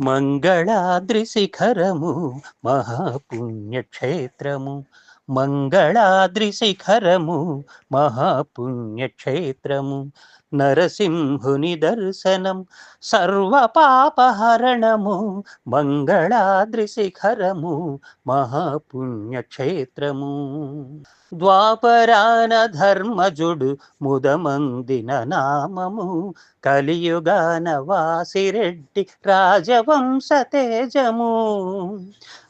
మంగళాద్రి శిఖరము మహాపుణ్యక్షేత్రము. మంగళాద్రి శిఖరము మహాపుణ్యక్షేత్రము నరసింహుని దర్శనం సర్వపాపహరణము మంగళాద్రి శిఖరము మహాపుణ్యక్షేత్రము. ద్వాపరాన ధర్మజుడు ముదమందిన నామము కలియుగాన వాసిరెడ్డి రాజవంశ తేజము.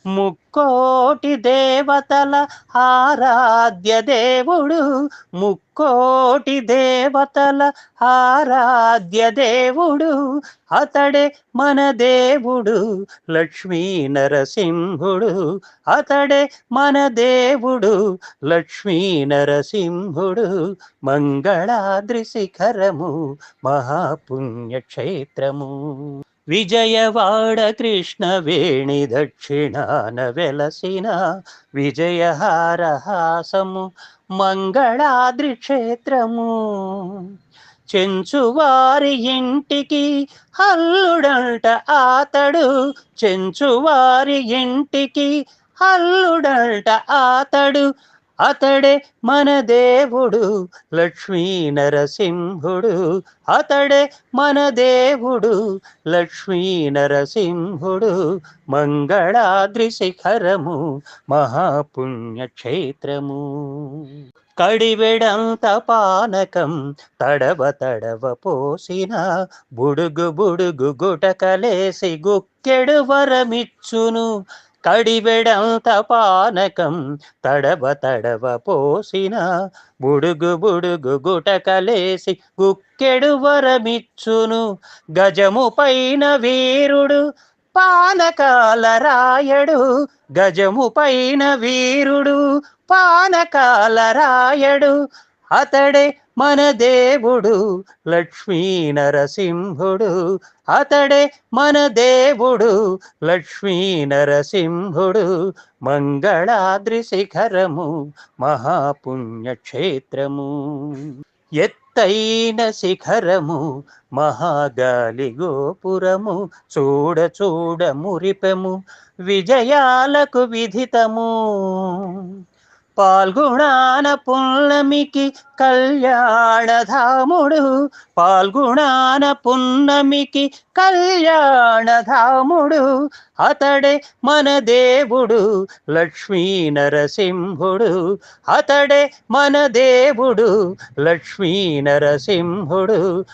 ముక్కోటి దేవతల ఆరాధ్య దేవుడు ముక్కోటి దేవతల ఆరాధ్య దేవుడు. అతడే మన దేవుడు లక్ష్మీ నరసింహుడు. అతడే మన దేవుడు లక్ష్మీ నరసింహుడు. మంగళాద్రి శిఖరము మహాపుణ్యక్షేత్రము. విజయవాడ కృష్ణ వేణి దక్షిణాన వెలసిన విజయహారహాసము మంగళాద్రి క్షేత్రము చెంచువారి ఇంటికి హల్లుడంట ఆతడు. చెంచువారి ఇంటికి హల్లుడంట ఆతడు. అతడే మన దేవుడు లక్ష్మీ నరసింహుడు. అతడే మన దేవుడు లక్ష్మీ నరసింహుడు. మంగళాద్రి శిఖరము మహాపుణ్యక్షేత్రము కడివెడంత పానకం తడవ తడవ పోసిన బుడుగు బుడుగు గుటకలేసి గుక్కెడు వరమిచ్చును. తడిబెడంత పానకం తడవ తడవ పోసిన. బుడుగు బుడుగు గుటకలేసి గుక్కెడు వరమిచ్చును. గజము పైన వీరుడు పానకాల రాయడు. గజము పైన వీరుడు పానకాల రాయడు. అతడే మన దేవుడు లక్ష్మీ నరసింహుడు. అతడే మన దేవుడు లక్ష్మీ నరసింహుడు. మంగళాద్రి శిఖరము మహాపుణ్యక్షేత్రము. ఎత్తైన శిఖరము మహాగాలి గోపురము. చూడ చూడ మురిపెము విజయాలకు విధితము. పాల్గొణాన పున్నమికి కళ్యాణధాముడు. పాల్గొణాన పున్నమికి కళ్యాణధాముడు. అతడే మన దేవుడు లక్ష్మీ నరసింహుడు. అతడే మన దేవుడు లక్ష్మీ నరసింహుడు.